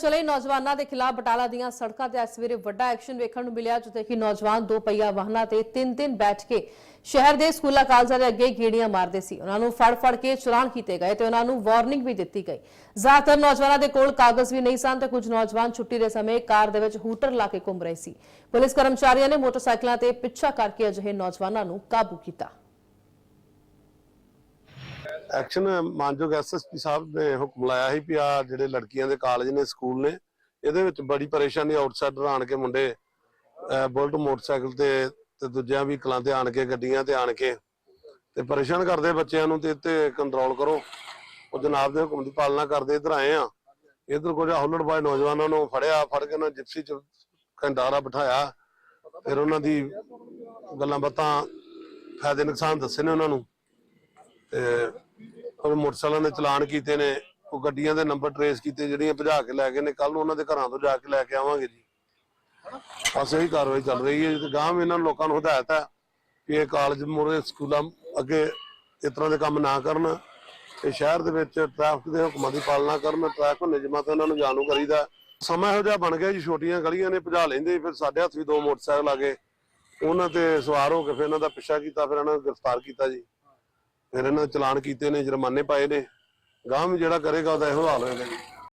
ਅਣਚਲੇ ਨੌਜਵਾਨਾਂ ਦੇ ਖਿਲਾਫ ਬਟਾਲਾ ਦੀਆਂ ਸੜਕਾਂ ਤੇ ਇਸ ਸਵੇਰੇ ਵੱਡਾ ਐਕਸ਼ਨ ਵੇਖਣ ਨੂੰ ਮਿਲਿਆ, ਜਿੱਥੇ ਕਿ ਨੌਜਵਾਨ ਦੋ ਪਹੀਆ ਵਾਹਨਾਂ ਤੇ ਤਿੰਨ ਦਿਨ ਬੈਠ ਕੇ ਸ਼ਹਿਰ ਦੇ ਸਕੂਲਾਂ ਕਾਲਜਾਂ ਦੇ ਅੱਗੇ ਗੇੜੀਆਂ ਮਾਰਦੇ ਸੀ। ਉਹਨਾਂ ਨੂੰ ਫੜ ਫੜ ਕੇ ਚਲਾਨ ਕੀਤੇ ਗਏ ਤੇ ਉਹਨਾਂ ਨੂੰ ਵਾਰਨਿੰਗ ਵੀ ਦਿੱਤੀ ਗਈ। ਜ਼ਿਆਦਾਤਰ ਨੌਜਵਾਨਾਂ ਦੇ ਕੋਲ ਕਾਗਜ਼ ਵੀ ਨਹੀਂ ਸਨ ਤੇ ਕੁਝ ਨੌਜਵਾਨ ਛੁੱਟੀ ਦੇ ਸਮੇਂ ਕਾਰ ਦੇ ਵਿੱਚ ਹੂਟਰ ਲਾ ਕੇ ਘੁੰਮ ਰਹੇ ਸੀ। ਪੁਲਿਸ ਕਰਮਚਾਰੀਆਂ ਨੇ ਮੋਟਰਸਾਈਕਲਾਂ ਤੇ ਪਿੱਛਾ ਕਰਕੇ ਅਜਿਹੇ ਨੌਜਵਾਨਾਂ ਨੂੰ ਕਾਬੂ ਕੀਤਾ। ਐਕਸ਼ਨ ਮਾਨਯੋਗ ਐਸਐਸਪੀ ਸਾਹਿਬ ਨੇ ਹੁਕਮ ਲਾਇਆ ਸੀ ਵੀ ਆ ਜਿਹੜੇ ਲੜਕੀਆਂ ਦੇ ਕਾਲਜ ਨੇ, ਸਕੂਲ ਨੇ, ਇਹਦੇ ਵਿੱਚ ਬੜੀ ਪਰੇਸ਼ਾਨੀ ਆਊਟਸਾਈਡਰ ਆਣ ਕੇ ਮੁੰਡੇ ਬੁਲਟ ਮੋਟਰਸਾਈਕਲ ਤੇ ਤੇ ਦੂਜਿਆਂ ਵੀ ਕਲਾਂ ਤੇ ਆਣ ਕੇ, ਗੱਡੀਆਂ ਤੇ ਆਣ ਕੇ, ਤੇ ਪਰੇਸ਼ਾਨ ਕਰਦੇ ਬੱਚਿਆਂ ਨੂੰ ਤੇ ਇੱਥੇ ਕੰਟਰੋਲ ਕਰੋ। ਉਹ ਜਨਾਬ ਦੇ ਹੁਕਮ ਦੀ ਪਾਲਣਾ ਕਰਦੇ ਇਧਰ ਆਏ ਆ। ਇਧਰ ਕੁਝ ਹੁੱਲੜਬਾਜ਼ ਨੌਜਵਾਨਾਂ ਨੂੰ ਫੜਿਆ, ਫੜ ਕੇ ਉਹਨਾਂ ਜਿਪਸੀ ਚ ਘੰਟਾਰਾ ਬਿਠਾਇਆ। ਫਿਰ ਉਹਨਾਂ ਦੀ ਗੱਲਾਂ ਬਾਤਾਂ ਫਾਇਦੇ ਨੁਕਸਾਨ ਦੱਸੇ ਨੇ ਉਹਨਾਂ ਨੂੰ। ਤੇ ਉਹ ਮੋਟਰਸਾਈਕਲਾਂ ਦੇ ਚਲਾਨ ਕੀਤੇ ਨੇ, ਉਹ ਗੱਡੀਆਂ ਦੇ ਨੰਬਰ ਟਰੇਸ ਕੀਤੇ, ਜਿਹੜੀਆਂ ਭਜਾ ਕੇ ਲੈ ਗਏ ਨੇ ਕੱਲ ਨੂੰ ਉਹਨਾਂ ਦੇ ਘਰਾਂ ਤੋਂ ਜਾ ਕੇ ਲੈ ਕੇ ਆਵਾਂਗੇ ਜੀ। ਬਸ ਇਹੀ ਕਾਰਵਾਈ ਚੱਲ ਰਹੀ ਹੈ, ਤੇ ਗਾਂਵ ਇਹਨਾਂ ਲੋਕਾਂ ਨੂੰ ਹਦਾਇਤ ਹੈ ਕਿ ਇਹ ਕਾਲਜ ਮੋਰੇ ਸਕੂਲਾਂ ਅੱਗੇ ਇਸ ਤਰ੍ਹਾਂ ਦੇ ਕੰਮ ਨਾ ਕਰਨ, ਤੇ ਸ਼ਹਿਰ ਦੇ ਵਿੱਚ ਟ੍ਰੈਫਿਕ ਦੇ ਹੁਕਮਾਂ ਦੀ ਪਾਲਣਾ ਕਰਨ ਟ੍ਰੈਫਿਕ ਨਿਯਮਾਂ ਤੋਂ ਇਹਨਾਂ ਨੂੰ ਜਾਣੂ ਕਰੀਦਾ। ਸਮਾਂ ਇਹੋ ਜਿਹਾ ਬਣ ਗਿਆ ਜੀ, ਛੋਟੀਆਂ ਗਲੀਆਂ ਨੇ ਭਜਾ ਲੈਂਦੇ, ਫਿਰ ਸਾਡੇ ਹੱਥ ਵੀ ਦੋ ਮੋਟਰਸਾਈਕਲ ਆ ਗਏ। ਉਹਨਾਂ ਤੇ ਸਵਾਰ ਹੋ ਕੇ ਫਿਰ ਇਹਨਾਂ ਦਾ ਪਿੱਛਾ ਕੀਤਾ, ਫਿਰ ਇਹਨਾਂ ਨੂੰ ਗ੍ਰਿਫਤਾਰ ਕੀਤਾ ਜੀ। ਫਿਰ ਇਹਨਾਂ ਦੇ ਚਲਾਨ ਕੀਤੇ ਨੇ, ਜੁਰਮਾਨੇ ਪਾਏ ਨੇ। ਗਾਂਵ ਜਿਹੜਾ ਕਰੇਗਾ, ਉਹਦਾ ਇਹੋ ਹਾਲ ਹੋਏਗਾ ਜੀ।